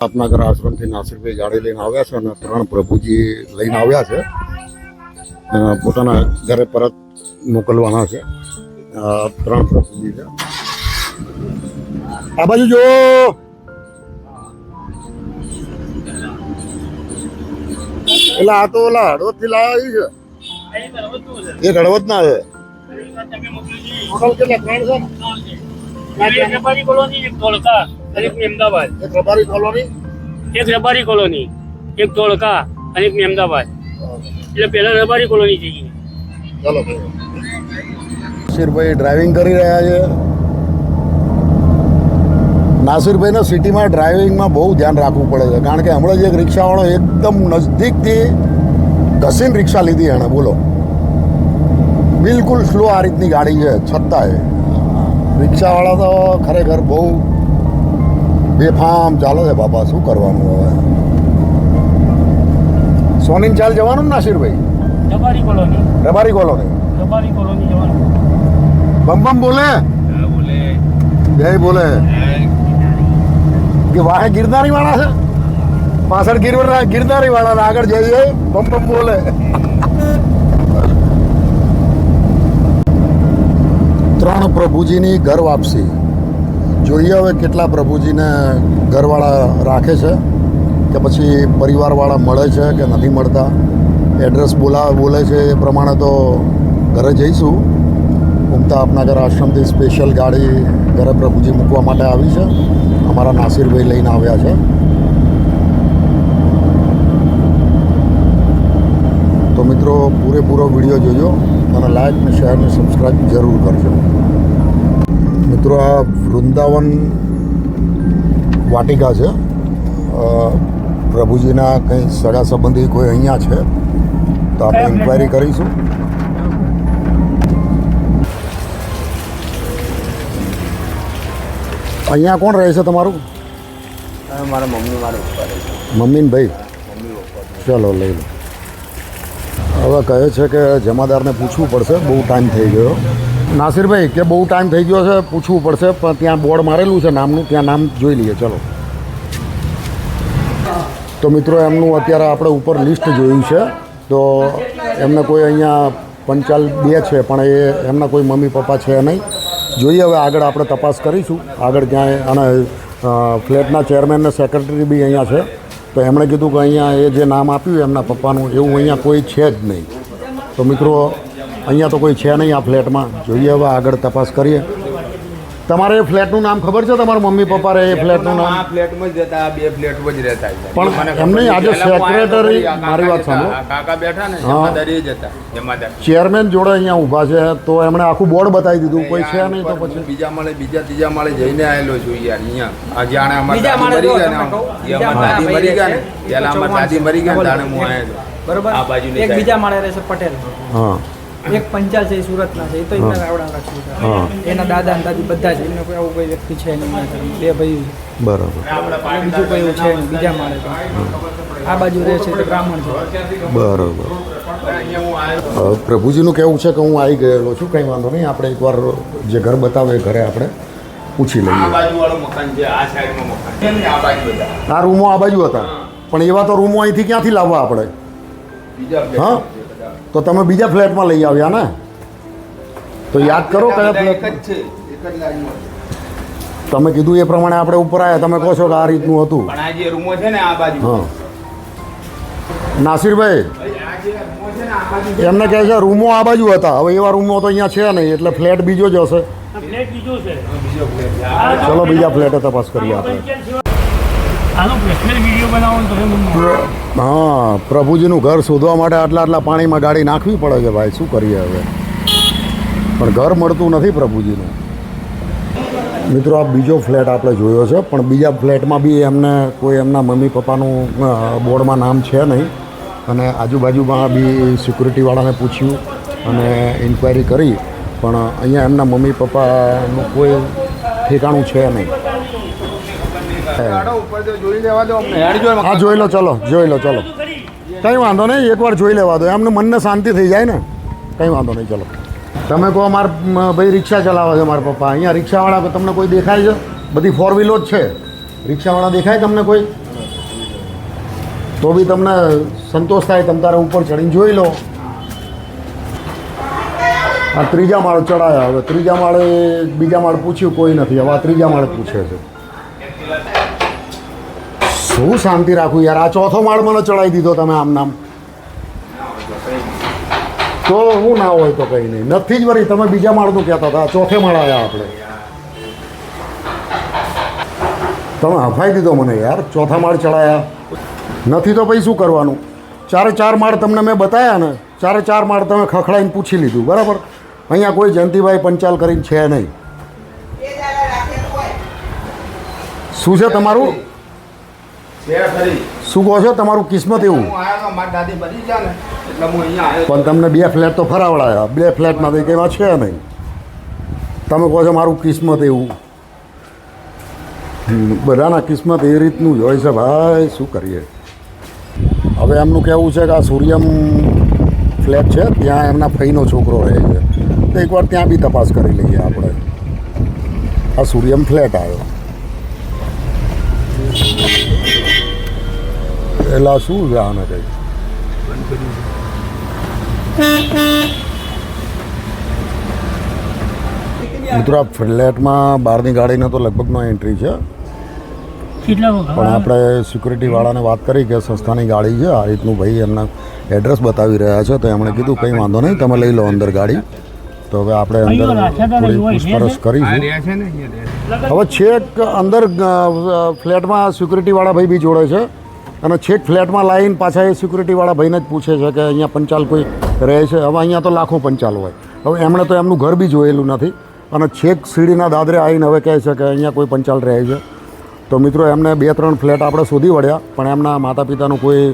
આપનાગર આશ્રમથી નાસિરભાઈ ગાડી લઈને આવ્યા છે અને ત્રણ પ્રભુજી લઈને આવ્યા છે પોતાના ઘરે પરત મોકલવાના છે ત્રણ પ્રભુજી છે આ બાજુ જો એટલે આ તો ઓલા હળવદથી લાવી છે એક હળવદ ના છે ટોટલ કેટલા ત્રણ છે અને એક એક રબારી કોલોની? એક રબારી કોલોની એક ધોળકા અને એક અમદાવાદ. એટલે પહેલા રબારી કોલોની જઈએ ચાલો નાસિરભાઈ ડ્રાઇવિંગ કરી રહ્યા છે. નાસિરભાઈને સિટીમાં ડ્રાઇવિંગમાં બહુ ધ્યાન રાખવું પડે છે. કારણ કે હમણાં જ એક રિક્ષાવાળો એકદમ નજદીકથી ઘસીને રિક્ષા લીધી એણે. બોલો. બિલકુલ સ્લો આ રીતની ગાડી છે. છતાંય. રિક્ષાવાળા તો ખરેખર બહુ બેફામ ચાલે છે બાપા શું કરવાનું હવે? સોની ચાલ જવાનું ને Nasirbhai? Rabari colony. Rabari colony. Rabari colony જવાનું. બમ બમ બોલે. જય બોલે. કે વાહે ગિરનારી વાળા છે? પાછળ ગિરનાર ગિરનારી વાળા ને આગળ જઈએ. બમ બમ બોલે. ત્રણ પ્રભુજીની ઘર વાપસી. જોઈએ હવે કેટલા પ્રભુજીને ઘરવાળા રાખે છે કે પછી પરિવારવાળા મળે છે કે નથી મળતા. એડ્રેસ બોલા, બોલે છે એ પ્રમાણે તો ઘરે જઈશું. ઉમતા આપનાગર આશ્રમથી સ્પેશિયલ ગાડી ઘરે પ્રભુજી મૂકવા માટે આવી છે. અમારા નાસિરભાઈ લઈને આવ્યા છે. તો મિત્રો, પૂરેપૂરો વીડિયો જોજો અને લાઇક ને શેર ને સબસ્ક્રાઈબ જરૂર કરજો. મિત્રો આ વૃંદાવન વાટિકા છે. પ્રભુજીના કંઈ સગા સંબંધી કોઈ અહીંયા છે તો આપણે ઇન્ક્વાયરી કરીશું. અહીંયા કોણ રહે છે તમારું? મારા મમ્મી મારા મમ્મી ને ભાઈ મમ્મી ચલો લઈ લો. હવે કહે છે કે જમાદારને પૂછવું પડશે બહુ ટાઈમ થઈ ગયો. નાસિરભાઈ, કે બહુ ટાઈમ થઈ ગયો છે, પૂછવું પડશે, પણ ત્યાં બોર્ડ મારેલું છે નામનું, ત્યાં નામ જોઈ લઈએ, ચલો. તો મિત્રો, એમનું અત્યારે આપણે ઉપર લિસ્ટ જોયું છે. તો એમને કોઈ અહીંયા પંચાલ બે છે, પણ એ એમના કોઈ મમ્મી પપ્પા છે નહીં. જોઈએ હવે આગળ આપણે તપાસ કરીશું. આગળ ક્યાંય, અને ફ્લેટના ચેરમેન ને સેક્રેટરી બી અહીંયા છે. તો એમણે કીધું કે અહીંયા એ જે નામ આપ્યું, એમના પપ્પાનું, એવું અહીંયા કોઈ છે જ નહીં. તો મિત્રો અહીંયા તો કોઈ છે નહીં આ ફ્લેટમાં. જોઈએ હવે આગળ તપાસ કરીએ. તમારે એ ફ્લેટનું નામ ખબર છે? તમારા મમ્મી પપ્પા રહે એ ફ્લેટનું નામ? આ ફ્લેટમાં જ રહેતા આ બે ફ્લેટમાં જ રહેતા છે. પણ એમને આજે આ કાકા મારી વાત જતા. સાંભળો. આ કાકા બેઠા ને. જમાદાર એ જ હતા જમાદાર. ચેરમેન જોડે અહીંયા ઊભા છે તો એમણે આખું બોર્ડ બતાવી દીધું. કોઈ છે નહીં તો પછી? બીજા માળે બીજા ત્રીજા માળે જઈને આવેલો છું યાર અહીંયા. આ જાણે અમારી બીજા દાદી માળે મરી ગયા ને તમને કહું, એ બીજા અમારા દાદી ભાઈ મરી ગયા ને. પેલા અમારી દાદી મરી ગયા ને રહે છે. તાણે હું આવેલો બરોબર? આ બાજુની એક. બીજા માળે રહેશે પટેલ. હા. એક પંચાલ છે એ સુરતના છે એ તો એમના આવડા હા. છે એના દાદા ને દાદી બધા છે એમને કોઈ આવું કોઈ વ્યક્તિ છે નહીં બે ભાઈ બરાબર. બીજું કોઈ એવું છે બીજા માળે આ બાજુ રહે છે તો બ્રાહ્મણ છે. બરાબર. પ્રભુજીનું કહેવું છે કે હું આવી ગયેલો છું કંઈ વાંધો નહીં આપણે એકવાર જે ઘર બતાવે એ ઘરે આપણે પૂછી લઈએ. બાજુ વાળું મકાન છે આ રૂમો આ બાજુ હતા. પણ એવા તો રૂમો અહીંથી ક્યાંથી લાવવા આપણે? બીજા હા? તો તમે બીજા ફ્લેટમાં લઈ આવ્યા ને? તો યાદ કરો કયા ફ્લેટ છે એક જ લાઈનમાં તમે કીધું એ પ્રમાણે આપણે ઉપર આવ્યા તમે કહો છો કે આ રીતનું હતું. પણ આ જે રૂમો છે ને આ બાજુ. હા. નાસિરભાઈ આ જે રૂમો છે ને આ બાજુ એમને કહે છે રૂમો આ બાજુ હતા. હવે એવા રૂમો તો અહીંયા છે નહીં એટલે ફ્લેટ બીજો જ હશે. ચલો બીજા ફ્લેટે તપાસ કરીએ આપણે. હા, પ્રભુજીનું ઘર શોધવા માટે આટલા આટલા પાણીમાં ગાડી નાખવી પડે છે ભાઈ. શું કરીએ હવે? પણ ઘર મળતું નથી પ્રભુજીનું. મિત્રો, આ બીજો ફ્લેટ આપણે જોયો છે, પણ બીજા ફ્લેટમાં બી એમને કોઈ એમના મમ્મી પપ્પાનું બોર્ડમાં નામ છે નહીં. અને આજુબાજુમાં બી સિક્યુરિટીવાળાને પૂછ્યું અને ઇન્ક્વાયરી કરી. પણ અહીંયા એમના મમ્મી પપ્પાનું કોઈ ઠેકાણું છે નહીં. હા જોઈ લો ચલો જોઈ લો ચલો. કંઈ વાંધો નહીં એકવાર જોઈ લેવા દો. એમને મનને શાંતિ થઈ જાય ને. કંઈ વાંધો નહીં ચલો. તમે કહો મારા ભાઈ રિક્ષા ચલાવે છે મારા પપ્પા. અહીંયા રિક્ષાવાળા તમને કોઈ દેખાય છે? બધી ફોર વ્હીલો જ છે. રિક્ષાવાળા દેખાય તમને કોઈ? તો બી તમને સંતોષ થાય તમે તારે ઉપર ચડીને જોઈ લો. આ ત્રીજા માળ ચડાયા. હવે ત્રીજા માળે બીજા માળ પૂછ્યું કોઈ નથી. હવે આ ત્રીજા માળે પૂછે છે. શું શાંતિ રાખું યાર? આ ચોથો માળ મને ચડાવી દીધો તમે આમ નામ. તો હું ના હોય તો કંઈ નહીં. નથી જ વળી, તમે બીજા માળનું કહેતા હતા. ચોથે માળ આવ્યા આપણે. તમે હફાઈ દીધો મને યાર. ચોથા માળ ચડાયા. નથી તો પછી શું કરવાનું? ચારે ચાર માળ તમને મેં બતાવ્યા ને, ચારે ચાર માળ તમે ખખડાઈને પૂછી લીધું, બરાબર? અહીંયા કોઈ જયંતિભાઈ પંચાલ કરીને છે નહીં. શું છે તમારું? શું કહો છો? તમારું કિસ્મત એવું. પણ તમને બે ફ્લેટ તો ફરાવડાયા. બે ફ્લેટમાં તો કંઈમાં છે નહીં. તમે કહો છો મારું કિસ્મત એવું. બધાના કિસ્મત એ રીતનું જ હોય છે ભાઈ. શું કરીએ? હવે એમનું કહેવું છે કે આ સૂર્યમ ફ્લેટ છે ત્યાં એમના ફઈનો છોકરો રહે છે. તો એકવાર ત્યાં બી તપાસ કરી લઈએ આપણે. આ સૂર્યમ ફ્લેટ આવ્યો એટલે આ શું જાણે કઈ મિત્રો આ ફ્લેટમાં બહારની ગાડીને તો લગભગનો એન્ટ્રી છે. પણ આપણે સિક્યુરિટીવાળાને વાત કરી કે સંસ્થાની ગાડી છે આ રીતનું ભાઈ એમના એડ્રેસ બતાવી રહ્યા છે તો એમણે કીધું કંઈ વાંધો નહીં તમે લઈ લો અંદર ગાડી. તો હવે આપણે અંદર થોડી પૂછપરછ કરીશું. રહ્યા છે ને અહીંયા રહે છે. હવે છેક અંદર ફ્લેટમાં ફ્લેટમાં સિક્યુરિટીવાળા ભાઈ બી જોડે છે. અને છેક ફ્લેટમાં લાવીને પાછા એ સિક્યુરિટીવાળા ભાઈને જ પૂછે છે કે અહીંયા પંચાલ કોઈ રહે છે. હવે અહીંયા તો લાખો પંચાલ હોય. હવે એમણે તો એમનું ઘર બી જોયેલું નથી. અને છેક સીડીના દાદરે આવીને હવે કહે છે કે અહીંયા કોઈ પંચાલ રહે છે. તો મિત્રો, એમને બે ત્રણ ફ્લેટ આપણે શોધી વળ્યા, પણ એમના માતા પિતાનું કોઈ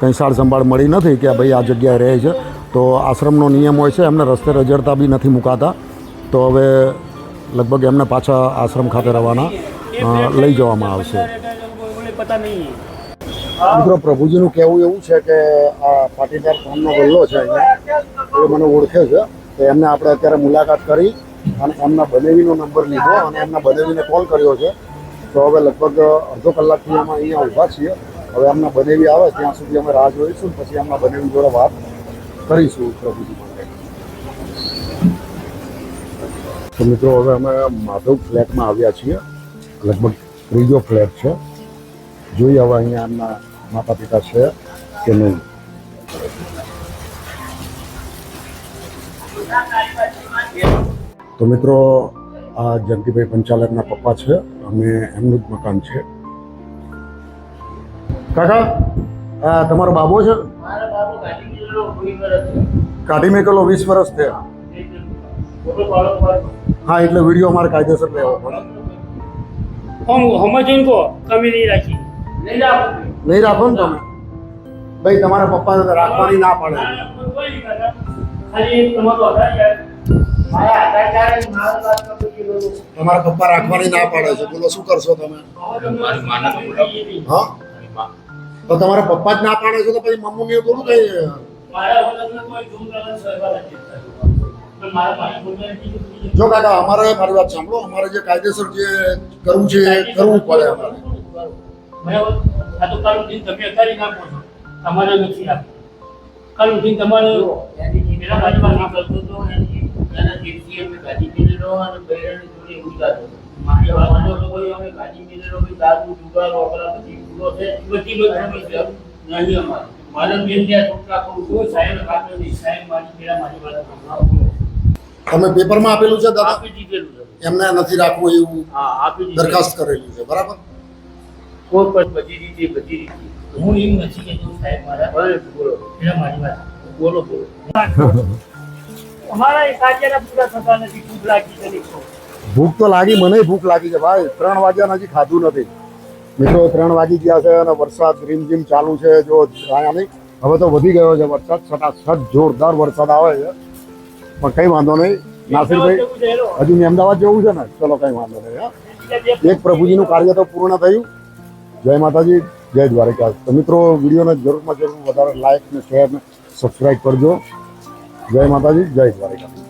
કંઈ સાર સંભાળ મળી નથી કે ભાઈ આ જગ્યાએ રહે છે. તો આશ્રમનો નિયમ હોય છે, એમને રસ્તે રજડતા બી નથી મુકાતા. તો હવે લગભગ એમને પાછા આશ્રમ ખાતે રવાના લઈ જવામાં આવશે. પતા નહીં મિત્રો પ્રભુજીનું કહેવું એવું છે કે આ પાટીદાર કોમનો ગલ્લો છે અહીંયા. એ મને ઓળખે છે. તો એમને આપણે અત્યારે મુલાકાત કરી અને એમના બનેવીનો નંબર લીધો અને એમના બનેવીને કોલ કર્યો છે. તો હવે લગભગ અડધો કલાકથી અમે અહીંયા ઊભા છીએ. હવે એમના બનેવી આવે ત્યાં સુધી અમે રાહ જોઈશું પછી એમના બનેવી જોડે વાત કરીશું પ્રભુજી માટે. તો મિત્રો, હવે અમે માધવ ફ્લેટમાં આવ્યા છીએ. લગભગ ત્રીજો ફ્લેટ છે. જોઈએ હવે અહીંયા એમના માતા પિતા છે કે નહીં? તો મિત્રો, આ જયંતિભાઈ પંચાલકના પપ્પા છે અને એમનું જ મકાન છે. કાકા તમારો બાબો છે? કાઢી મેકેલો, વીસ વર્ષ થયા. હા, એટલે વીડિયો અમારે કાયદેસર લેવો પડે. હમ સમજીને કહો કમી નહીં રાખી. નહીં રાખો ને તમે? ભાઈ તમારા પપ્પાને તો રાખવાની ના પડે. તમારો પપ્પા રાખવાની ના પાડે છે. બોલો શું કરશો તમે. હા? તો તમારા પપ્પા જ ના પાડે છે તો પછી મમ્મી થોડું કઈ. જો કાકા અમારે મારી વાત સાંભળો. અમારે જે કાયદેસર જે કરવું છે એ કરવું પડે અમારે. બરાબર? આ તો કાલ દિન તમે અત્યારે નાખો છો. તમારે નથી રાખવું કાલ દિન તમારે પેલા બાજુમાં ના કરતો તો એની દિવસી અમે ગાડી મિલરો અને બૈરાની જોડે ઉતારતો મારી વાતનો તો કોઈ અમે ગાડી મિલરો બી દાદુ જુગાર વગેરે બધી ભૂલો છે. બધી બધી નહીં અમારે. મારે બેન ત્યાં છોકરા કહું છું. સાહેબ કાપ્યો નહીં. સાહેબ મારી પેલા મારી વાત સાંભળો. તમે પેપરમાં આપેલું છે દાદા? આપી દીધેલું છે. એમને નથી રાખવું એવું દરખાસ્ત કરેલી છે બરાબર? કોઈ પણ બધી રીતે બધી રીતે. હું એમ નથી કહેતો સાહેબ મારા બોલો. એટલે મારી વાત. બોલો બોલો. અમારા એ કાર્યના પૂરા થતા નથી ભૂખ લાગી છે ભૂખ તો લાગી મને ભૂખ લાગી છે ભાઈ. ત્રણ વાગ્યા હજી ખાધું નથી. મિત્રો ત્રણ વાગી ગયા છે અને વરસાદ રીમઝીમ ચાલુ છે જો નહીં. હવે તો વધી ગયો છે વરસાદ છટાછટ જોરદાર વરસાદ આવે છે. પણ કંઈ વાંધો નહીં. નાસિરભાઈ હજુ મેં અમદાવાદ જવું છે ને? ચલો કંઈ વાંધો નહીં હા. એક પ્રભુજીનું કાર્ય તો પૂર્ણ થયું. જય માતાજી, જય દ્વારકા તો મિત્રો, વિડીયોને જરૂરમાં જરૂર વધારે લાઈક ને શેર ને સબસ્ક્રાઈબ કરજો. જય માતાજી, જય દ્વારકા